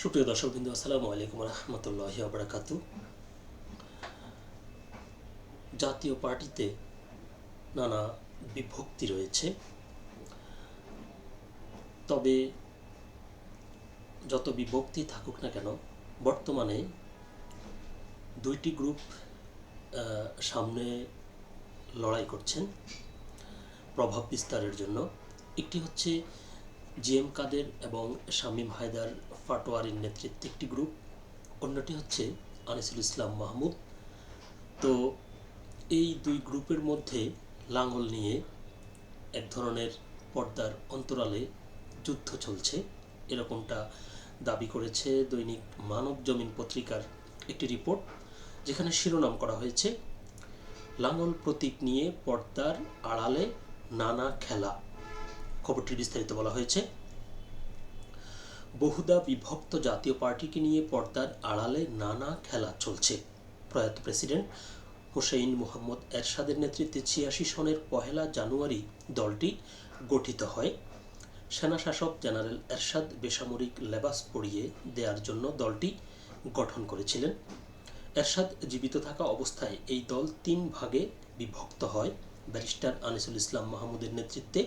সুপ্রিয় দর্শক বিন্দু, আসসালামু আলাইকুম রহমতুল্লাহি আবরাকাতু জাতীয় পার্টিতে নানা বিভক্তি রয়েছে। তবে যত বিভক্তি থাকুক না কেন, বর্তমানে দুইটি গ্রুপ সামনে লড়াই করছেন প্রভাব বিস্তারের জন্য। একটি হচ্ছে জিএম কাদের এবং শামীম হায়দার ফাটোয়ারির নেতৃত্বে একটি গ্রুপ অন্যটি হচ্ছে আনিসুল ইসলাম মাহমুদ। তো এই দুই গ্রুপের মধ্যে লাঙ্গল নিয়ে এক ধরনের পর্দার অন্তরালে যুদ্ধ চলছে। এরকমটা দাবি করেছে দৈনিক মানব জমিন পত্রিকার একটি রিপোর্ট যেখানে শিরোনাম করা হয়েছে লাঙ্গল প্রতীক নিয়ে পর্দার আড়ালে নানা খেলা। খবরটি বিস্তারিত বলা হয়েছে। বহুদা বিভক্ত জাতীয় পার্টিকে নিয়ে পর্দার আড়ালে নানা খেলা চলছে। প্রয়াত প্রেসিডেন্ট হুসেইন মোহাম্মদ এরশাদের নেতৃত্বে ছিয়াশি সনের পহেলা জানুয়ারি দলটি গঠিত হয়। সেনা শাসক জেনারেল এরশাদ বেসামরিক লেবাস পরিয়ে দেওয়ার জন্য দলটি গঠন করেছিলেন। এরশাদ জীবিত থাকা অবস্থায় এই দল তিন ভাগে বিভক্ত হয়। ব্যারিস্টার আনিসুল ইসলাম মাহমুদের নেতৃত্বে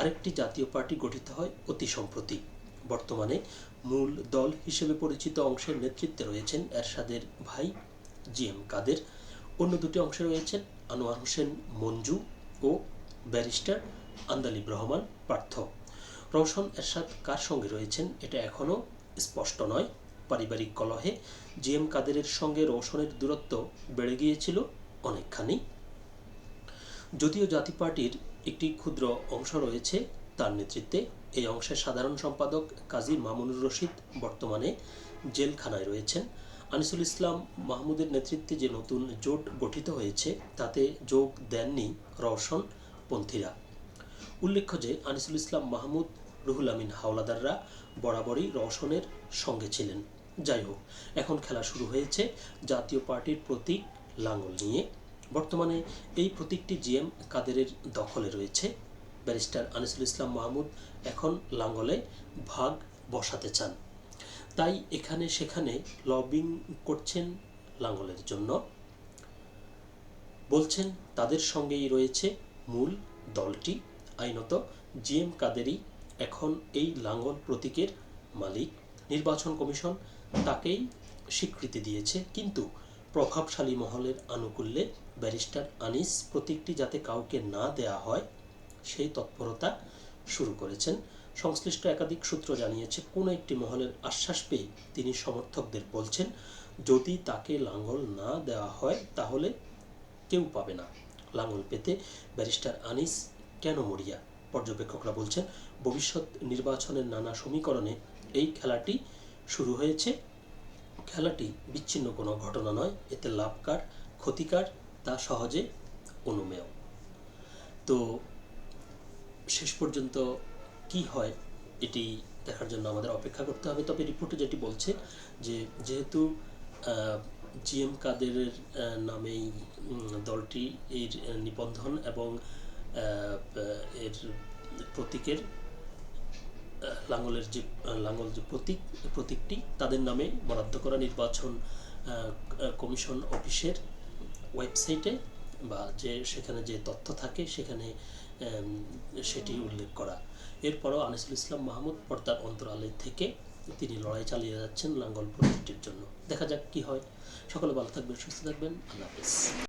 আরেকটি জাতীয় পার্টি গঠিত হয় অতি সম্প্রতি। বর্তমানে মূল দল হিসেবে পরিচিত অংশের নেতৃত্বে রয়েছেন এরশাদের ভাই জি এম কাদের। অন্য দুটি অংশে রয়েছেন আনোয়ার হোসেন মঞ্জু ও ব্যারিস্টার আন্দালিব রহমান পার্থ। রওশন এরশাদ কার সঙ্গে রয়েছেন এটা এখনও স্পষ্ট নয়। পারিবারিক কলহে জি এম কাদেরের সঙ্গে রওশনের দূরত্ব বেড়ে গিয়েছিল অনেকখানি। যদিও জাতি পার্টির একটি ক্ষুদ্র অংশ রয়েছে তার নেতৃত্বে এই অংশের সাধারণ সম্পাদক কাজী মামুনুর রশিদ বর্তমানে জেলখানায় রয়েছেন। আনিসুল ইসলাম মাহমুদের নেতৃত্বে যে নতুন জোট গঠিত হয়েছে, তাতে যোগ দেননি রওশন পন্থীরা। উল্লেখ্য যে, আনিসুল ইসলাম মাহমুদ রুহুল আমিন হাওলাদাররা বরাবরই রওশনের সঙ্গে ছিলেন। যাই হোক, এখন খেলা শুরু হয়েছে জাতীয় পার্টির প্রতীক লাঙ্গল নিয়ে। বর্তমানে এই প্রতীকটি জিএম কাদেরের দখলে রয়েছে। ব্যারিস্টার আনিসুল ইসলাম মাহমুদ এখন লাঙ্গলে ভাগ বসাতে চান। তাই এখানে সেখানে লবিং করছেন লাঙ্গলের জন্য। বলছেন, তাদের সঙ্গেই রয়েছে মূল দলটি। আইনত জি এম কাদেরই এখন এই লাঙ্গল প্রতীকের মালিক। নির্বাচন কমিশন তাকেই স্বীকৃতি দিয়েছে। কিন্তু প্রভাবশালী মহলের আনুকূল্যে ব্যারিস্টার আনিস প্রতীকটি যাতে কাউকে না দেয়া হয় সেই তৎপরতা শুরু করেছেন। সংশ্লিষ্ট একাধিক সূত্র জানিয়েছে, কোনো একটি মহলের আশ্বাস পেয়ে তিনি সমর্থকদের বলছেন, যদি তাকে লাঙ্গল না দেওয়া হয়, তাহলে কেউ পাবে না। লাঙ্গল পেতে ব্যারিস্টার আনিস কেন মরিয়া? পর্যবেক্ষকরা বলছেন, ভবিষ্যৎ নির্বাচনের নানা সমীকরণে এই খেলাটি শুরু হয়েছে। খেলাটি বিচ্ছিন্ন কোনো ঘটনা নয়। এতে লাভকার ক্ষতিকার তা সহজে অনুমেয়। তো শেষ পর্যন্ত কি হয় এটি দেখার জন্য আমাদের অপেক্ষা করতে হবে। তবে রিপোর্টে যেটি বলছে যে যেহেতু জিএম কাদেরের নামেই দলটি এর নিবন্ধন এবং এর প্রতীকের লাঙ্গলের যে লাঙ্গল যে প্রতীক, প্রতীকটি তাদের নামে বরাদ্দ করা নির্বাচন কমিশন অফিসের ওয়েবসাইটে বা যে সেখানে যে তথ্য থাকে সেখানে সেটি উল্লেখ করা। এরপরও আনিসুল ইসলাম মাহমুদ পর্দার অন্তরালে থেকে তিনি লড়াই চালিয়ে যাচ্ছেন লাঙ্গল প্রজেক্টের জন্য। দেখা যাক কি হয়। সকলে ভালো থাকবেন, সুস্থ থাকবেন। আল্লাহ হাফেজ।